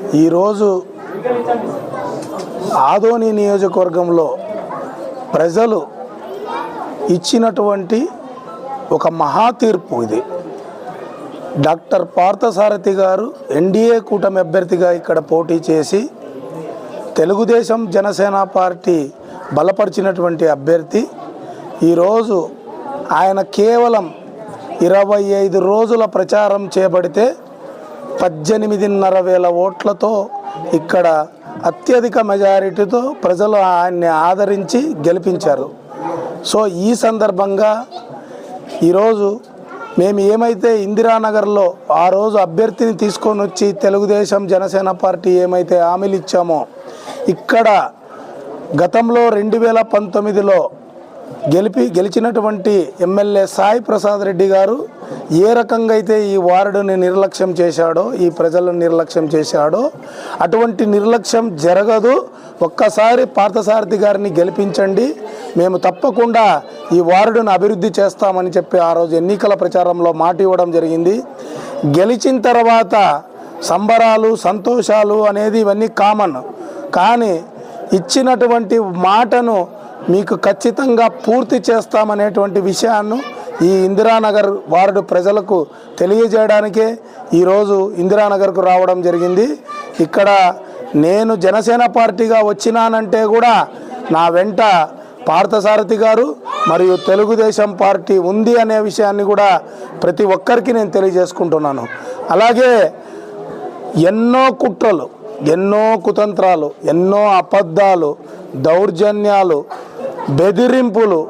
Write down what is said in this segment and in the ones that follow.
ఈరోజు ఆదోని నియోజకవర్గంలో ప్రజలు ఇచ్చినటువంటి ఒక మహాతీర్పు ఇది. డాక్టర్ పార్థసారథి గారు ఎన్డీఏ కూటమి అభ్యర్థిగా ఇక్కడ పోటీ చేసి తెలుగుదేశం జనసేన పార్టీ బలపరిచినటువంటి అభ్యర్థి. ఈరోజు ఆయన కేవలం ఇరవై ఐదు రోజుల ప్రచారం చేపడితే పద్దెనిమిదిన్నర వేల ఓట్లతో ఇక్కడ అత్యధిక మెజారిటీతో ప్రజలు ఆయన్ని ఆదరించి గెలిపించారు. సో ఈ సందర్భంగా ఈరోజు మేము ఏమైతే ఇందిరానగర్లో ఆ రోజు అభ్యర్థిని తీసుకొని వచ్చి తెలుగుదేశం జనసేన పార్టీ ఏమైతే హామీలు ఇచ్చామో ఇక్కడ గతంలో రెండు వేల పంతొమ్మిదిలో గెలిపి గెలిచినటువంటి ఎమ్మెల్యే సాయి ప్రసాద్ రెడ్డి గారు ఏ రకంగా అయితే ఈ వార్డుని నిర్లక్ష్యం చేశాడో ఈ ప్రజలను నిర్లక్ష్యం చేశాడో అటువంటి నిర్లక్ష్యం జరగదు. ఒక్కసారి పార్థసారథి గారిని గెలిపించండి. మేము తప్పకుండా ఈ వార్డును అభివృద్ధి చేస్తామని చెప్పి ఆ రోజు ఎన్నికల ప్రచారంలో మాట ఇవ్వడం జరిగింది. గెలిచిన తర్వాత సంబరాలు సంతోషాలు అనేది ఇవన్నీ కామన్. కానీ ఇచ్చినటువంటి మాటను మీకు ఖచ్చితంగా పూర్తి చేస్తామనేటువంటి విషయాన్ని ఈ ఇందిరానగర్ వార్డు ప్రజలకు తెలియజేయడానికే ఈరోజు ఇందిరానగర్కు రావడం జరిగింది. ఇక్కడ నేను జనసేన పార్టీగా వచ్చినానంటే కూడా నా వెంట పార్థసారథి గారు మరియు తెలుగుదేశం పార్టీ ఉంది అనే విషయాన్ని కూడా ప్రతి ఒక్కరికి నేను తెలియజేసుకుంటున్నాను. అలాగే ఎన్నో కుట్రలు ఎన్నో కుతంత్రాలు ఎన్నో అబద్ధాలు దౌర్జన్యాలు బెదిరింపులు.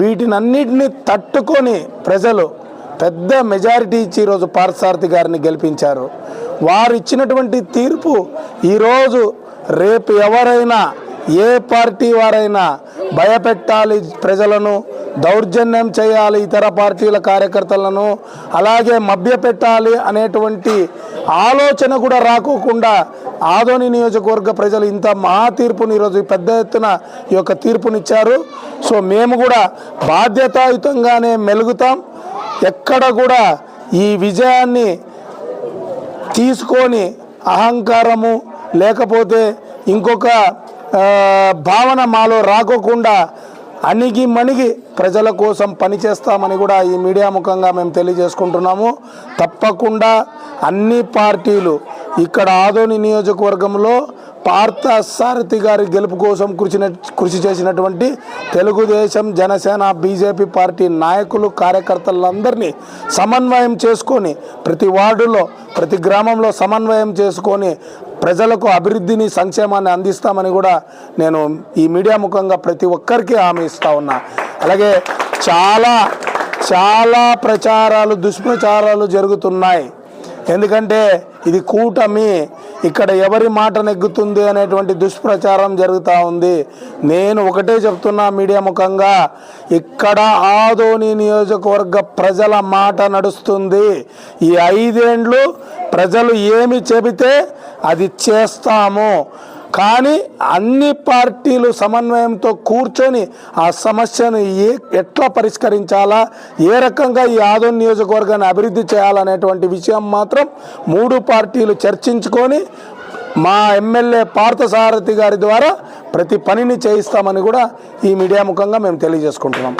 వీటినన్నిటిని తట్టుకొని ప్రజలు పెద్ద మెజారిటీ ఇచ్చి ఈరోజు పార్థసారథి గారిని గెలిపించారు. వారు ఇచ్చినటువంటి తీర్పు ఈరోజు రేపు ఎవరైనా ఏ పార్టీ వారైనా భయపెట్టాలి ప్రజలను. దౌర్జన్యం చేయాలి ఇతర పార్టీల కార్యకర్తలను అలాగే మభ్యపెట్టాలి అనేటువంటి ఆలోచన కూడా రాకోకుండా ఆదోని నియోజకవర్గ ప్రజలు ఇంత మహా తీర్పుని ఈరోజు పెద్ద ఎత్తున ఈ యొక్క తీర్పునిచ్చారు. సో మేము కూడా బాధ్యతాయుతంగానే మెలుగుతాం. ఎక్కడ కూడా ఈ విజయాన్ని తీసుకొని అహంకారము లేకపోతే ఇంకొక భావన మాలో రాకోకుండా అణిగి మణిగి ప్రజల కోసం పనిచేస్తామని కూడా ఈ మీడియా ముఖంగా మేము తెలియజేసుకుంటున్నాము. తప్పకుండా అన్ని పార్టీలు ఇక్కడ ఆదోని నియోజకవర్గంలో పార్థ సారథి గారి గెలుపు కోసం కృషి కృషి చేసినటువంటి తెలుగుదేశం జనసేన బీజేపీ పార్టీ నాయకులు కార్యకర్తలందరినీ సమన్వయం చేసుకొని ప్రతి వార్డులో ప్రతి గ్రామంలో సమన్వయం చేసుకొని ప్రజలకు అభివృద్ధిని సంక్షేమాన్ని అందిస్తామని కూడా నేను ఈ మీడియా ముఖంగా ప్రతి ఒక్కరికి హామీ ఇస్తా ఉన్నా. అలాగే చాలా చాలా ప్రచారాలు దుష్ప్రచారాలు జరుగుతున్నాయి. ఎందుకంటే ఇది కూటమి. ఇక్కడ ఎవరి మాట నెగ్గుతుంది అనేటువంటి దుష్ప్రచారం జరుగుతూ ఉంది. నేను ఒకటే చెప్తున్నా మీడియా ముఖంగా ఇక్కడ ఆదోని నియోజకవర్గ ప్రజల మాట నడుస్తుంది. ఈ ఐదేండ్లు ప్రజలు ఏమి చెబితే అది చేస్తాము. కానీ అన్ని పార్టీలు సమన్వయంతో కూర్చొని ఆ సమస్యను ఏ ఎట్లా పరిష్కరించాలా ఏ రకంగా ఈ ఆదోన్ నియోజకవర్గాన్ని అభివృద్ధి చేయాలనేటువంటి విషయం మాత్రం మూడు పార్టీలు చర్చించుకొని మా ఎమ్మెల్యే పార్థసారథి గారి ద్వారా ప్రతి పనిని చేయిస్తామని కూడా ఈ మీడియా ముఖంగా మేము తెలియజేసుకుంటున్నాం.